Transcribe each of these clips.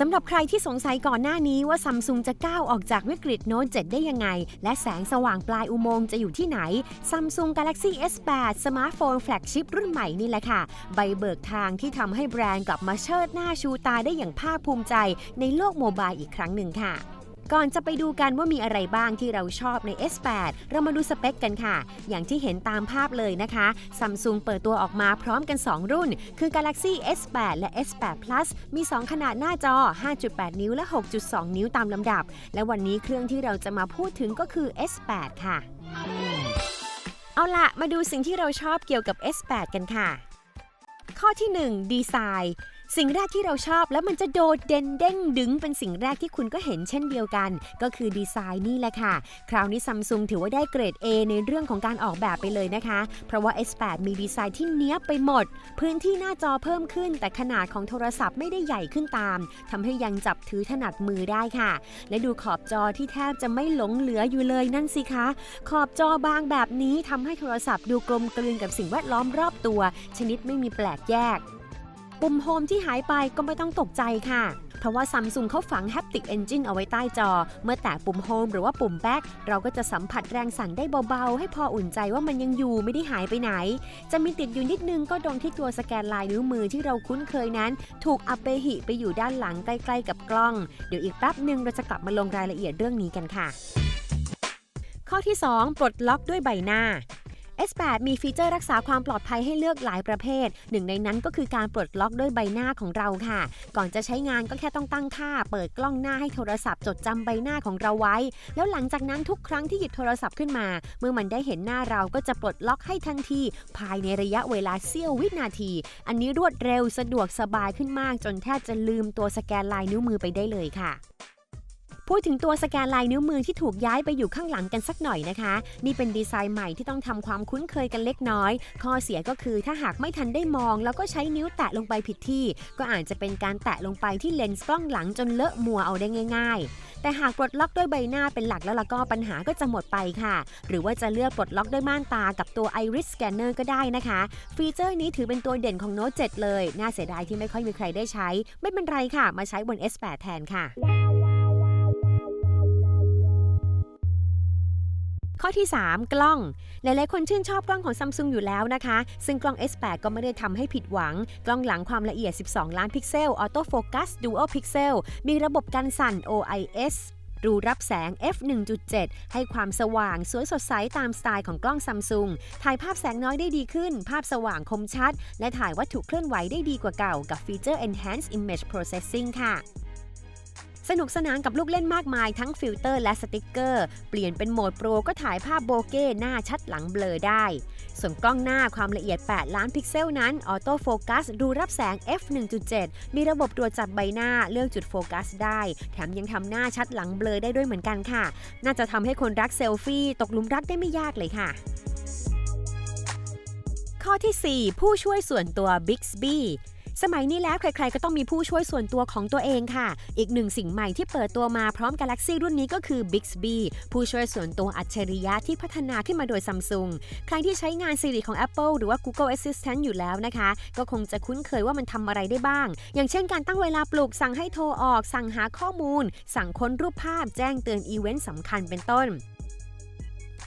สำหรับใครที่สงสัยก่อนหน้านี้ว่าซัมซุงจะก้าวออกจากวิกฤตโน้ต 7 ได้ยังไง และแสงสว่างปลายอุโมงค์จะอยู่ที่ไหนซัมซุง Galaxy S8 สมาร์ทโฟนแฟลกชิพรุ่นใหม่นี่แหละค่ะ ใบเบิกทางที่ทำให้แบรนด์กลับมาเชิดหน้าชูตาได้อย่างภาคภูมิใจในโลกโมบายอีกครั้งหนึ่งค่ะ ก่อนจะไปดูกันว่ามีอะไรบ้างที่เราชอบใน S8 เรามาดูสเปคกันค่ะ อย่างที่เห็นตามภาพเลยนะคะ Samsung เปิดตัวออกมาพร้อมกัน 2 รุ่น คือ Galaxy S8 และ S8 Plus มี 2 ขนาดหน้าจอ 5.8 นิ้วและ 6.2 นิ้วตามลำดับ และวันนี้เครื่องที่เราจะมาพูดถึงก็คือ S8 ค่ะ เอาละมาดูสิ่งที่เราชอบเกี่ยวกับ S8 กันค่ะ ข้อที่ 1 ดีไซน์ สิ่งแรกที่เราชอบแล้วมันจะโดดเด่นเด้งดึงเป็นสิ่งแรกที่คุณก็เห็นเช่นเดียวกัน ก็คือดีไซน์นี่แหละค่ะ คราวนี้ซัมซุงถือว่าได้เกรด A ในเรื่องของการออกแบบไปเลยนะคะ เพราะว่า S8 มีดีไซน์ที่เนี้ยบไปหมด พื้นที่หน้าจอเพิ่มขึ้น แต่ขนาดของโทรศัพท์ไม่ได้ใหญ่ขึ้นตามทำให้ยังจับถือถนัดมือได้ค่ะ และดูขอบจอที่แทบจะไม่หลงเหลืออยู่เลยนั่นสิคะ ขอบจอบางแบบนี้ทำให้โทรศัพท์ดูกลมกลืนกับสิ่งแวดล้อมรอบตัว ชนิดไม่มีแปลกแยก ปุ่มโฮมที่หายไปก็ไม่ต้องตกใจค่ะ เพราะว่าซัมซุงเขาฝัง Haptic Engine เอาไว้ใต้จอ เมื่อแตะปุ่มโฮมหรือว่าปุ่มแบ็กเราก็จะสัมผัสแรงสั่นได้เบาๆ ให้พออุ่นใจว่ามันยังอยู่ไม่ได้หายไปไหน จะมีติดอยู่นิดนึงก็ตรงที่ตัวสแกนลายนิ้วมือที่เราคุ้นเคยนั้น ถูกอัปเปหิไปอยู่ด้านหลังใกล้ๆ กับกล้อง เดี๋ยวอีกแป๊บหนึ่งเราจะกลับมาลงรายละเอียดเรื่องนี้กันค่ะข้อที่ 2 ปลดล็อกด้วยใบหน้า S8 มีฟีเจอร์รักษาความปลอดภัยให้เลือกหลายประเภท หนึ่งในนั้นก็คือการปลดล็อกด้วยใบหน้าของเราค่ะ ก่อนจะใช้งานก็แค่ต้องตั้งค่า เปิดกล้องหน้าให้โทรศัพท์ จดจำใบหน้าของเราไว้ แล้วหลังจากนั้นทุกครั้งที่หยิบโทรศัพท์ขึ้นมา เมื่อมันได้เห็นหน้าเราก็จะปลดล็อกให้ทันที ภายในระยะเวลาเสี้ยววินาที อันนี้รวดเร็วสะดวกสบายขึ้นมาก จนแทบจะลืมตัวสแกนลายนิ้วมือไปได้เลยค่ะ พูดถึงตัวสแกนลายนิ้วมือที่ถูกย้ายไปอยู่ข้างหลังกันสักหน่อยนะคะ นี่เป็นดีไซน์ใหม่ที่ต้องทำความคุ้นเคยกันเล็กน้อย ข้อเสียก็คือถ้าหากไม่ทันได้มอง แล้วก็ใช้นิ้วแตะลงไปผิดที่ ก็อาจจะเป็นการแตะลงไปที่เลนส์กล้องหลังจนเลอะมัวเอาได้ง่าย ๆ แต่หากปลดล็อกด้วยใบหน้าเป็นหลักแล้วล่ะก็ปัญหาก็จะหมดไปค่ะ หรือว่าจะเลือกปลดล็อกด้วยม่านตากับตัว Iris Scanner ก็ได้นะคะ ฟีเจอร์นี้ถือเป็นตัวเด่นของ Note 7เลย น่าเสียดายที่ไม่ค่อยมีใครได้ใช้ ไม่เป็นไรค่ะ มาใช้บน S8 แทนค่ะ ข้อที่ 3 กล้อง หลาย ๆ คนชื่นชอบกล้องของซัมซุงอยู่แล้วนะคะ ซึ่งกล้อง S8 ก็ไม่ได้ทำให้ผิดหวัง กล้องหลังความละเอียด 12 ล้านพิกเซล ออโต้โฟกัส Dual Pixel มีระบบกันสั่น OIS รูรับแสง f 1.7 ให้ความสว่างสวยสดใสตามสไตล์ของกล้องซัมซุง ถ่ายภาพแสงน้อยได้ดีขึ้น ภาพสว่างคมชัด และถ่ายวัตถุเคลื่อนไหวได้ดีกว่าเก่า กับฟีเจอร์ Enhanced Image Processing ค่ะ สนุกสนานกับลูกเล่นมากมายทั้งฟิลเตอร์และสติกเกอร์ เปลี่ยนเป็นโหมดโปรก็ถ่ายภาพโบเก้หน้าชัดหลังเบลอได้ ส่วนกล้องหน้าความละเอียด 8 ล้านพิกเซลนั้นออโต้โฟกัสดูรับแสง f 1.7 มีระบบตรวจจับใบหน้าเลือกจุดโฟกัสได้ แถมยังทำหน้าชัดหลังเบลอได้ด้วยเหมือนกันค่ะ น่าจะทำให้คนรักเซลฟี่ตกหลุมรักได้ไม่ยากเลยค่ะข้อที่ 4 ผู้ช่วยส่วนตัว Bixby สมัยนี้แล้วใครๆก็ต้องมีผู้ช่วยส่วนตัวของตัวเองค่ะ อีกหนึ่งสิ่งใหม่ที่เปิดตัวมาพร้อม Galaxy รุ่นนี้ก็คือ Bixby ผู้ช่วยส่วนตัวอัจฉริยะที่พัฒนาขึ้นมาโดย Samsung ใครที่ใช้งาน Siri ของ Apple หรือว่า Google Assistant อยู่แล้วนะคะ ก็คงจะคุ้นเคยว่ามันทำอะไรได้บ้าง อย่างเช่นการตั้งเวลาปลุก สั่งให้โทรออก สั่งหาข้อมูล สั่งค้นรูปภาพ แจ้งเตือนอีเวนต์สำคัญเป็นต้น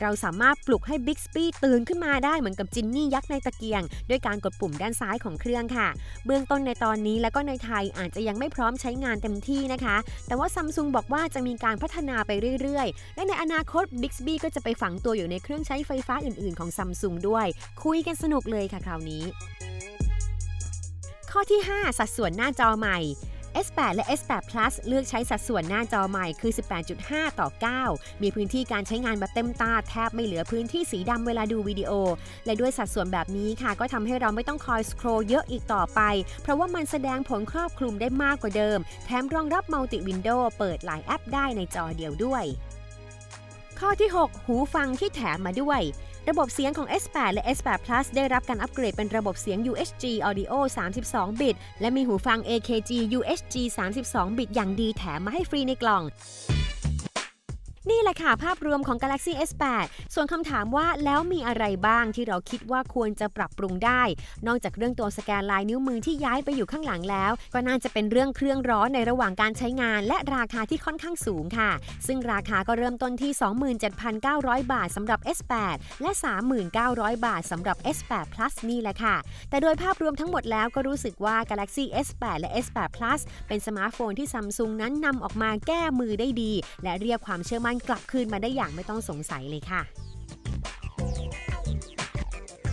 เราสามารถปลุกให้ Bixby ตื่นขึ้นมาได้เหมือนกับจินนี่ยักษ์ในตะเกียง ด้วยการกดปุ่มด้านซ้ายของเครื่องค่ะ เบื้องต้นในตอนนี้และก็ในไทยอาจจะยังไม่พร้อมใช้งานเต็มที่นะคะ แต่ว่าซัมซุงบอกว่าจะมีการพัฒนาไปเรื่อยๆ และในอนาคต Bixby ก็จะไปฝังตัวอยู่ในเครื่องใช้ไฟฟ้าอื่นๆ ของซัมซุงด้วย คุยกันสนุกเลยค่ะคราวนี้ ข้อที่ 5 สัดส่วนหน้าจอใหม่ S8 และ S8 Plus เลือกใช้สัดส่วนหน้าจอใหม่คือ 18.5 ต่อ 9 มีพื้นที่การใช้งานแบบเต็มตาแทบไม่เหลือพื้นที่สีดำเวลาดูวิดีโอ และด้วยสัดส่วนแบบนี้ค่ะ ก็ทำให้เราไม่ต้องคอยสครอลเยอะอีกต่อไป เพราะว่ามันแสดงผลครอบคลุมได้มากกว่าเดิม แถมรองรับมัลติวินโดว์เปิดหลายแอปได้ในจอเดียวด้วย ข้อที่ 6 หูฟังที่แถมมาด้วย ระบบเสียงของ S8 และ S8 Plus ได้รับการอัปเกรดเป็นระบบเสียง UHG Audio 32 บิต และมีหูฟัง AKG UHG 32 บิต อย่างดีแถมมาให้ฟรีในกล่อง นี่แหละค่ะ ภาพรวมของ Galaxy S8 ส่วนคำถามว่าแล้วมีอะไรบ้างที่เราคิดว่าควรจะปรับปรุงได้ นอกจากเรื่องตัวสแกนลายนิ้วมือที่ย้ายไปอยู่ข้างหลังแล้ว ก็น่าจะเป็นเรื่องเครื่องร้อนในระหว่างการใช้งาน และราคาที่ค่อนข้างสูงค่ะ ซึ่งราคาก็เริ่มต้นที่ 27,900 บาทสำหรับ S8 และ 39,000 บาทสำหรับ S8 Plus นี่แหละค่ะ แต่โดยภาพรวมทั้งหมดแล้วก็รู้สึกว่า Galaxy S8 และ S8 Plus เป็นสมาร์ทโฟนที่ซัมซุงนั้นนำออกมาแก้มือได้ดี และเรียกความเชื่อมั่มันกลับคืนมาได้อย่างไม่ต้องสงสัยเลยค่ะ